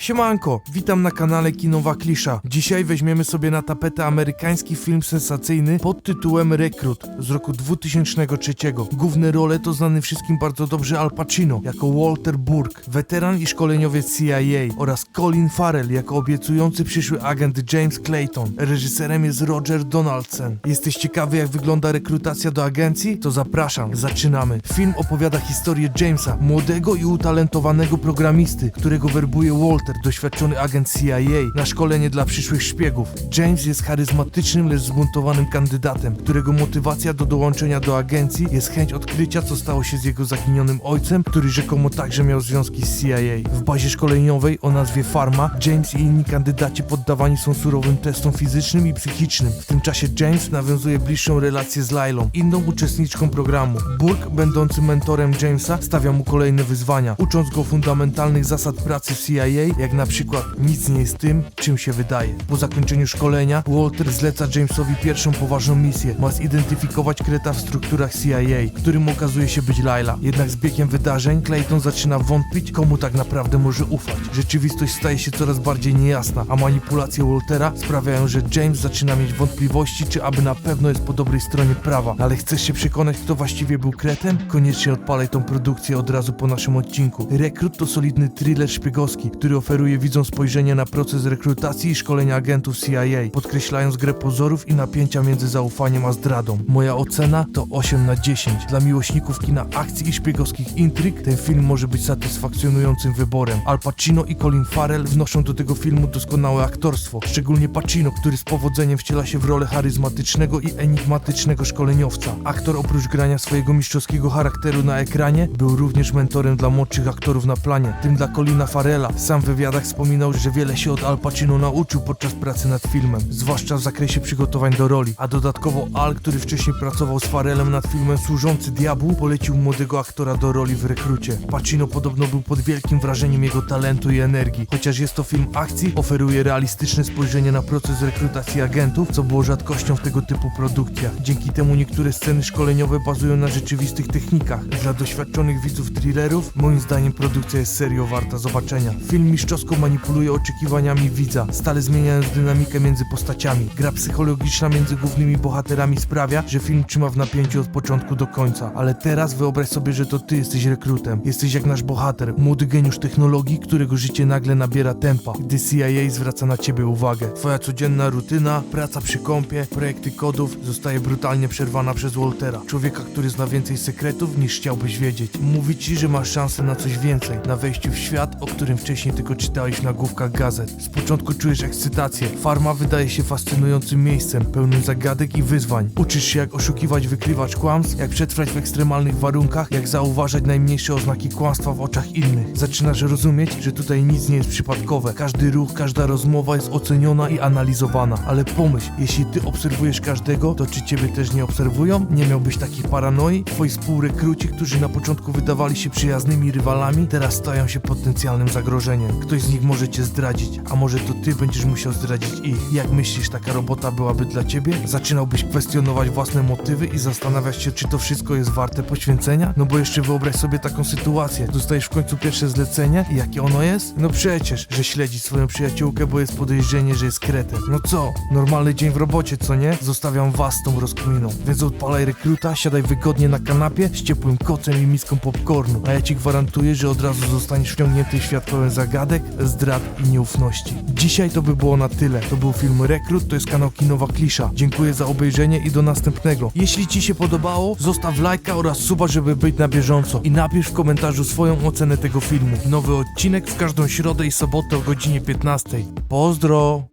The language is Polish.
Siemanko, witam na kanale Kinowa Klisza. Dzisiaj weźmiemy sobie na tapetę amerykański film sensacyjny pod tytułem Rekrut z roku 2003. Główne role to znany wszystkim bardzo dobrze Al Pacino jako Walter Burke, weteran i szkoleniowiec CIA oraz Colin Farrell jako obiecujący przyszły agent James Clayton. Reżyserem jest Roger Donaldson. Jesteś ciekawy jak wygląda rekrutacja do agencji? To zapraszam, zaczynamy. Film opowiada historię Jamesa, młodego i utalentowanego programisty, którego werbuje Walter, doświadczony agent CIA, na szkolenie dla przyszłych szpiegów. James jest charyzmatycznym, lecz zbuntowanym kandydatem, którego motywacja do dołączenia do agencji jest chęć odkrycia, co stało się z jego zaginionym ojcem, który rzekomo także miał związki z CIA. W bazie szkoleniowej o nazwie Farma, James i inni kandydaci poddawani są surowym testom fizycznym i psychicznym. W tym czasie James nawiązuje bliższą relację z Lailą, inną uczestniczką programu. Burke, będący mentorem Jamesa, stawia mu kolejne wyzwania, ucząc go fundamentalnych zasad pracy CIA, jak na przykład nic nie jest tym, czym się wydaje. Po zakończeniu szkolenia, Walter zleca Jamesowi pierwszą poważną misję. Ma zidentyfikować kreta w strukturach CIA, którym okazuje się być Laila. Jednak z biegiem wydarzeń Clayton zaczyna wątpić, komu tak naprawdę może ufać. Rzeczywistość staje się coraz bardziej niejasna, a manipulacje Waltera sprawiają, że James zaczyna mieć wątpliwości, czy aby na pewno jest po dobrej stronie prawa. Ale chcesz się przekonać, kto właściwie był kretem? Koniecznie odpalaj tą produkcję od razu po naszym odcinku. Rekrut to solidny thriller szpiegowski, który oferuje widzom spojrzenie na proces rekrutacji i szkolenia agentów CIA, podkreślając grę pozorów i napięcia między zaufaniem a zdradą. Moja ocena to 8 na 10. Dla miłośników kina akcji i szpiegowskich intryg ten film może być satysfakcjonującym wyborem. Al Pacino i Colin Farrell wnoszą do tego filmu doskonałe aktorstwo, szczególnie Pacino, który z powodzeniem wciela się w rolę charyzmatycznego i enigmatycznego szkoleniowca. Aktor oprócz grania swojego mistrzowskiego charakteru na ekranie, był również mentorem dla młodszych aktorów na planie, tym dla Colina Farrella. Sam w wywiadach wspominał, że wiele się od Al Pacino nauczył podczas pracy nad filmem, zwłaszcza w zakresie przygotowań do roli. A dodatkowo Al, który wcześniej pracował z Farrellem nad filmem Służący Diabłu, polecił młodego aktora do roli w rekrucie. Pacino podobno był pod wielkim wrażeniem jego talentu i energii. Chociaż jest to film akcji, oferuje realistyczne spojrzenie na proces rekrutacji agentów, co było rzadkością w tego typu produkcjach. Dzięki temu niektóre sceny szkoleniowe bazują na rzeczywistych technikach. Dla doświadczonych widzów thrillerów, moim zdaniem produkcja jest serio warta zobaczenia. Film mistrzowsko manipuluje oczekiwaniami widza, stale zmieniając dynamikę między postaciami. Gra psychologiczna między głównymi bohaterami sprawia, że film trzyma w napięciu od początku do końca. Ale teraz wyobraź sobie, że to ty jesteś rekrutem. Jesteś jak nasz bohater, młody geniusz technologii, którego życie nagle nabiera tempa, gdy CIA zwraca na ciebie uwagę. Twoja codzienna rutyna, praca przy kąpie, projekty kodów zostaje brutalnie przerwana przez Waltera. Człowieka, który zna więcej sekretów niż chciałbyś wiedzieć. Mówi ci, że masz szansę na coś więcej, na wejściu w świat, o którym wcześniej tylko czytałeś w nagłówkach gazet. Z początku czujesz ekscytację. Farma wydaje się fascynującym miejscem, pełnym zagadek i wyzwań. Uczysz się jak oszukiwać, wykrywać kłamstw, jak przetrwać w ekstremalnych warunkach, jak zauważać najmniejsze oznaki kłamstwa w oczach innych. Zaczynasz rozumieć, że tutaj nic nie jest przypadkowe. Każdy ruch, każda rozmowa jest oceniona i analizowana. Ale pomyśl, jeśli ty obserwujesz każdego, to czy ciebie też nie obserwują? Nie miałbyś takiej paranoi? Twoi współrekruci, którzy na początku wydawali się przyjaznymi rywalami, teraz stają się potencjalnym zagrożeniem. Ktoś z nich może cię zdradzić, a może to ty będziesz musiał zdradzić ich. Jak myślisz, taka robota byłaby dla ciebie? Zaczynałbyś kwestionować własne motywy i zastanawiać się, czy to wszystko jest warte poświęcenia? No bo jeszcze wyobraź sobie taką sytuację. Dostajesz w końcu pierwsze zlecenie i jakie ono jest? No przecież, że śledzi swoją przyjaciółkę, bo jest podejrzenie, że jest kretem. No co? Normalny dzień w robocie, co nie? Zostawiam was tą rozkminą. Więc odpalaj rekruta, siadaj wygodnie na kanapie z ciepłym kocem i miską popcornu. A ja ci gwarantuję, że od razu zostaniesz wciągnięty w świat zdrad i nieufności. Dzisiaj to by było na tyle. To był film Rekrut, to jest kanał Kinowa Klisza. Dziękuję za obejrzenie i do następnego. Jeśli ci się podobało, zostaw lajka oraz suba, żeby być na bieżąco. I napisz w komentarzu swoją ocenę tego filmu. Nowy odcinek w każdą środę i sobotę o godzinie 15. Pozdro!